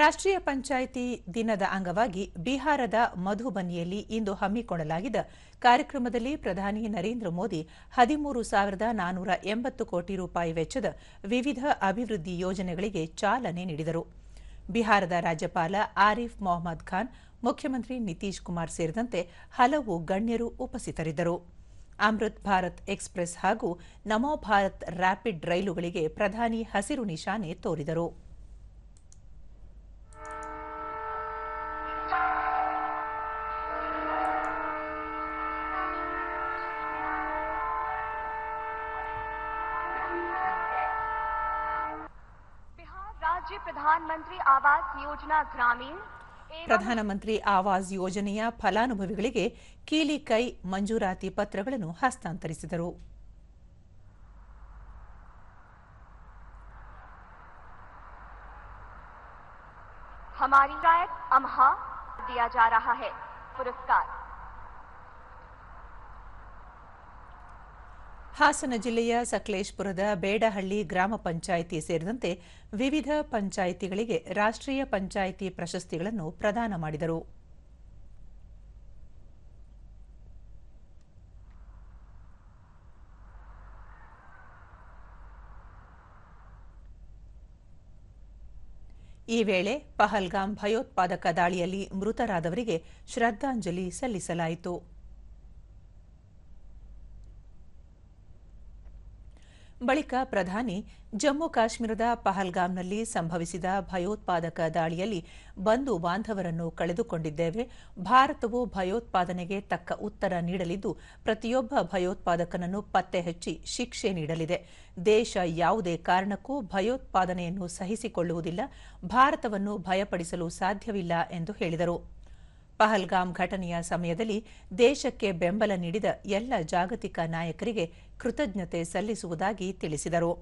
ರಾಷ್ಟ್ರೀಯ ಪಂಚಾಯಿತಿ ದಿನದ ಅಂಗವಾಗಿ ಬಿಹಾರದ ಮಧುಬನಿಯಲ್ಲಿ ಇಂದು ಹಮ್ಮಿಕೊಳ್ಳಲಾಗಿದ್ದ ಕಾರ್ಯಕ್ರಮದಲ್ಲಿ ಪ್ರಧಾನಿ ನರೇಂದ್ರ ಮೋದಿ ಹದಿಮೂರು ಸಾವಿರದ ನಾನೂರ ಎಂಬತ್ತು ಕೋಟಿ ರೂಪಾಯಿ ವೆಚ್ಚದ ವಿವಿಧ ಅಭಿವೃದ್ಧಿ ಯೋಜನೆಗಳಿಗೆ ಚಾಲನೆ ನೀಡಿದರು. ಬಿಹಾರದ ರಾಜ್ಯಪಾಲ ಆರಿಫ್ ಮೊಹಮ್ಮದ್ ಖಾನ್, ಮುಖ್ಯಮಂತ್ರಿ ನಿತೀಶ್ ಕುಮಾರ್ ಸೇರಿದಂತೆ ಹಲವು ಗಣ್ಯರು ಉಪಸ್ಥಿತರಿದ್ದರು. ಅಮೃತ್ ಭಾರತ್ ಎಕ್ಸ್ಪ್ರೆಸ್ ಹಾಗೂ ನಮೋ ಭಾರತ್ ರ್ಯಾಪಿಡ್ ರೈಲುಗಳಿಗೆ ಪ್ರಧಾನಿ ಹಸಿರು ನಿಶಾನೆ ತೋರಿದರು. बिहार राज्य प्रधानमंत्री आवास योजना ग्रामीण एवं ಪ್ರಧಾನಮಂತ್ರಿ ಆವಾಸ್ ಯೋಜನೆಯ ಫಲಾನುಭವಿಗಳಿಗೆ ಕೀಲಿ ಕೈ ಮಂಜೂರಾತಿ ಪತ್ರಗಳನ್ನು ಹಸ್ತಾಂತರಿಸಿದರು हमारी गायक अमहा दिया जा रहा है पुरस्कार ಹಾಸನ ಜಿಲ್ಲೆಯ ಸಕಲೇಶ್ಪುರದ ಬೇಡಹಳ್ಳಿ ಗ್ರಾಮ ಪಂಚಾಯಿತಿ ಸೇರಿದಂತೆ ವಿವಿಧ ಪಂಚಾಯಿತಿಗಳಿಗೆ ರಾಷ್ಟ್ರೀಯ ಪಂಚಾಯಿತಿ ಪ್ರಶಸ್ತಿಗಳನ್ನು ಪ್ರದಾನ ಮಾಡಿದರು. ಈ ವೇಳೆ ಪಹಲ್ಗಾಮ್ ಭಯೋತ್ಪಾದಕ ದಾಳಿಯಲ್ಲಿ ಮೃತರಾದವರಿಗೆ ಶ್ರದ್ಧಾಂಜಲಿ ಸಲ್ಲಿಸಲಾಯಿತು. ಬಳಿಕ ಪ್ರಧಾನಿ ಜಮ್ಮು ಕಾಶ್ಮೀರದ ಪಹಲ್ಗಾಮ್ನಲ್ಲಿ ಸಂಭವಿಸಿದ ಭಯೋತ್ಪಾದಕ ದಾಳಿಯಲ್ಲಿ ಬಂಧು ಬಾಂಧವರನ್ನು ಕಳೆದುಕೊಂಡಿದ್ದೇವೆ. ಭಾರತವು ಭಯೋತ್ಪಾದನೆಗೆ ತಕ್ಕ ಉತ್ತರ ನೀಡಲಿದ್ದು, ಪ್ರತಿಯೊಬ್ಬ ಭಯೋತ್ಪಾದಕನನ್ನು ಪತ್ತೆ ಹಚ್ಚಿ ಶಿಕ್ಷೆ ನೀಡಲಿದೆ. ದೇಶ ಯಾವುದೇ ಕಾರಣಕ್ಕೂ ಭಯೋತ್ಪಾದನೆಯನ್ನು ಸಹಿಸಿಕೊಳ್ಳುವುದಿಲ್ಲ. ಭಾರತವನ್ನು ಭಯಪಡಿಸಲು ಸಾಧ್ಯವಿಲ್ಲ ಎಂದು ಹೇಳಿದರು. ಪಹಲ್ಗಾಮ್ ಘಟನೆಯ ಸಮಯದಲ್ಲಿ ದೇಶಕ್ಕೆ ಬೆಂಬಲ ನೀಡಿದ ಎಲ್ಲ ಜಾಗತಿಕ ನಾಯಕರಿಗೆ ಕೃತಜ್ಞತೆ ಸಲ್ಲಿಸುವುದಾಗಿ ತಿಳಿಸಿದರು.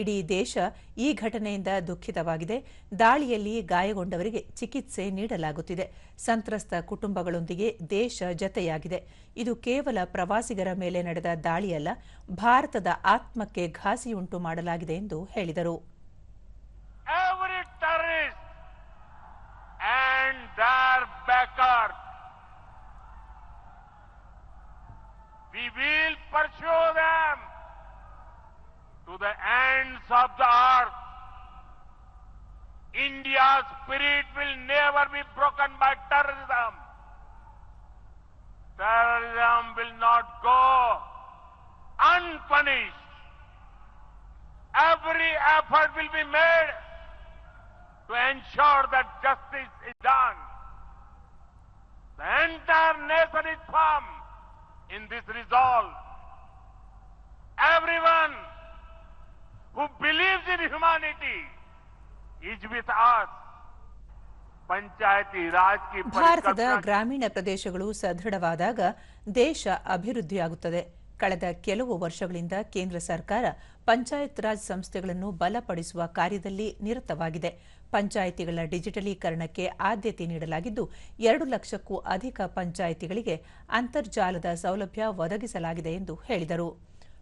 ಇಡೀ ದೇಶ ಈ ಘಟನೆಯಿಂದ ದುಃಖಿತವಾಗಿದೆ. ದಾಳಿಯಲ್ಲಿ ಗಾಯಗೊಂಡವರಿಗೆ ಚಿಕಿತ್ಸೆ ನೀಡಲಾಗುತ್ತಿದೆ. ಸಂತ್ರಸ್ತ ಕುಟುಂಬಗಳೊಂದಿಗೆ ದೇಶ ಜತೆಯಾಗಿದೆ. ಇದು ಕೇವಲ ಪ್ರವಾಸಿಗರ ಮೇಲೆ ನಡೆದ ದಾಳಿಯಲ್ಲ, ಭಾರತದ ಆತ್ಮಕ್ಕೆ ಘಾಸಿಯುಂಟು ಮಾಡಲಾಗಿದೆ ಎಂದು ಹೇಳಿದರು. Spirit will never be broken by terrorism. Terrorism will not go unpunished. Every effort will be made to ensure that justice is done. The entire nation is firm in this resolve. Everyone who believes in humanity is with us. ಪಂಚಾಯತಿ ರಾಜ್ ಭಾರತದ ಗ್ರಾಮೀಣ ಪ್ರದೇಶಗಳು ಸದೃಢವಾದಾಗ ದೇಶ ಅಭಿವೃದ್ಧಿಯಾಗುತ್ತದೆ. ಕಳೆದ ಕೆಲವು ವರ್ಷಗಳಿಂದ ಕೇಂದ್ರ ಸರ್ಕಾರ ಪಂಚಾಯತ್ ರಾಜ್ ಸಂಸ್ಥೆಗಳನ್ನು ಬಲಪಡಿಸುವ ಕಾರ್ಯದಲ್ಲಿ ನಿರತವಾಗಿದೆ. ಪಂಚಾಯಿತಿಗಳ ಡಿಜಿಟಲೀಕರಣಕ್ಕೆ ಆದ್ಯತೆ ನೀಡಲಾಗಿದ್ದು ಎರಡು ಲಕ್ಷಕ್ಕೂ ಅಧಿಕ ಪಂಚಾಯಿತಿಗಳಿಗೆ ಅಂತರ್ಜಾಲದ ಸೌಲಭ್ಯ ಒದಗಿಸಲಾಗಿದೆ ಎಂದು ಹೇಳಿದರು.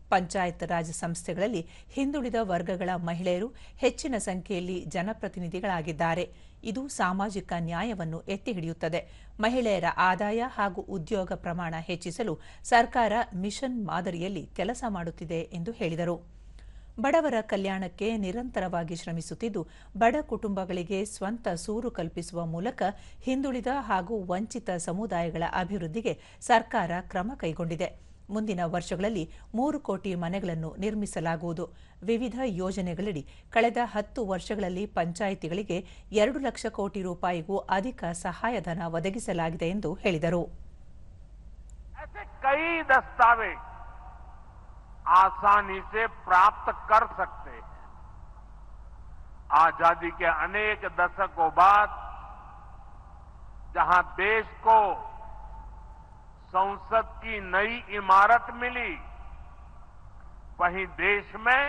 ಪಂಚಾಯತ್ ರಾಜ್ ಸಂಸ್ಥೆಗಳಲ್ಲಿ ಹಿಂದುಳಿದ ವರ್ಗಗಳ ಮಹಿಳೆಯರು ಹೆಚ್ಚಿನ ಸಂಖ್ಯೆಯಲ್ಲಿ ಜನಪ್ರತಿನಿಧಿಗಳಾಗಿದ್ದಾರೆ. ಇದು ಸಾಮಾಜಿಕ ನ್ಯಾಯವನ್ನು ಎತ್ತಿ ಹಿಡಿಯುತ್ತದೆ ಮಹಿಳೆಯರ ಆದಾಯ ಹಾಗೂ ಉದ್ಯೋಗ ಪ್ರಮಾಣ ಹೆಚ್ಚಿಸಲು ಸರ್ಕಾರ ಮಿಷನ್ ಮಾದರಿಯಲ್ಲಿ ಕೆಲಸ ಮಾಡುತ್ತಿದೆ ಎಂದು ಹೇಳಿದರು. ಬಡವರ ಕಲ್ಯಾಣಕ್ಕೆ ನಿರಂತರವಾಗಿ ಶ್ರಮಿಸುತ್ತಿದ್ದು, ಬಡ ಕುಟುಂಬಗಳಿಗೆ ಸ್ವಂತ ಸೂರು ಕಲ್ಪಿಸುವ ಮೂಲಕ ಹಿಂದುಳಿದ ಹಾಗೂ ವಂಚಿತ ಸಮುದಾಯಗಳ ಅಭಿವೃದ್ಧಿಗೆ ಸರ್ಕಾರ ಕ್ರಮ ಕೈಗೊಂಡಿದೆ. ಮುಂದಿನ ವರ್ಷಗಳಲ್ಲಿ ಮೂರು ಕೋಟಿ ಮನೆಗಳನ್ನು ನಿರ್ಮಿಸಲಾಗುವುದು ವಿವಿಧ ಯೋಜನೆಗಳಡಿ ಕಳೆದ ಹತ್ತು ವರ್ಷಗಳಲ್ಲಿ ಪಂಚಾಯಿತಿಗಳಿಗೆ ಎರಡು ಲಕ್ಷ ಕೋಟಿ ರೂಪಾಯಿಗೂ ಅಧಿಕ ಸಹಾಯಧನ ಒದಗಿಸಲಾಗಿದೆ ಎಂದು ಹೇಳಿದರು ऐसे कई दस्तावेज आसानी से प्राप्त कर सकते हैं आजादी के अनेक दशकों बाद जहां देश को संसद की नई इमारत मिली। वहीं देश में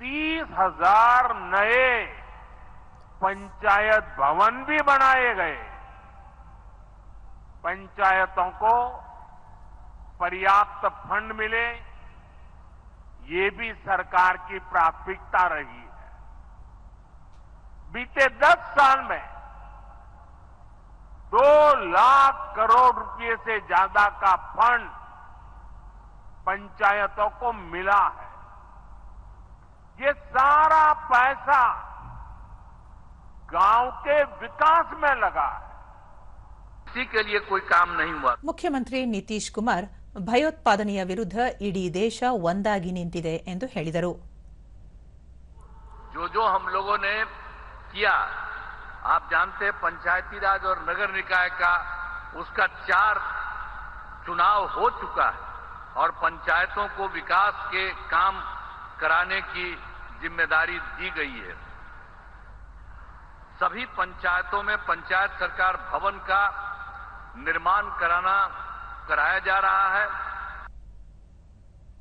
तीस हज़ार नए पंचायत भवन भी बनाए गए। पंचायतों को पर्याप्त फंड मिले। ये भी सरकार की प्राथमिकता रही है। बीते दस साल में दो लाख करोड़ रुपए से ज्यादा का फंड पंचायतों को मिला है ये सारा पैसा गांव के विकास में लगा है किसी के लिए कोई काम नहीं हुआ ಮುಖ್ಯಮಂತ್ರಿ ನಿತೀಶ್ ಕುಮಾರ್ ಭಯೋತ್ಪಾದನೆಯ ವಿರುದ್ಧ ಇಡೀ ದೇಶ ಒಂದಾಗಿ ನಿಂತಿದೆ ಎಂದು ಹೇಳಿದರು जो जो हम लोगों ने किया आप जानते हैं पंचायती राज और नगर निकाय का उसका चार चुनाव हो चुका है और पंचायतों को विकास के काम कराने की ज़िम्मेदारी दी गई है। सभी पंचायतों में पंचायत सरकार भवन का निर्माण कराना, कराया जा रहा है।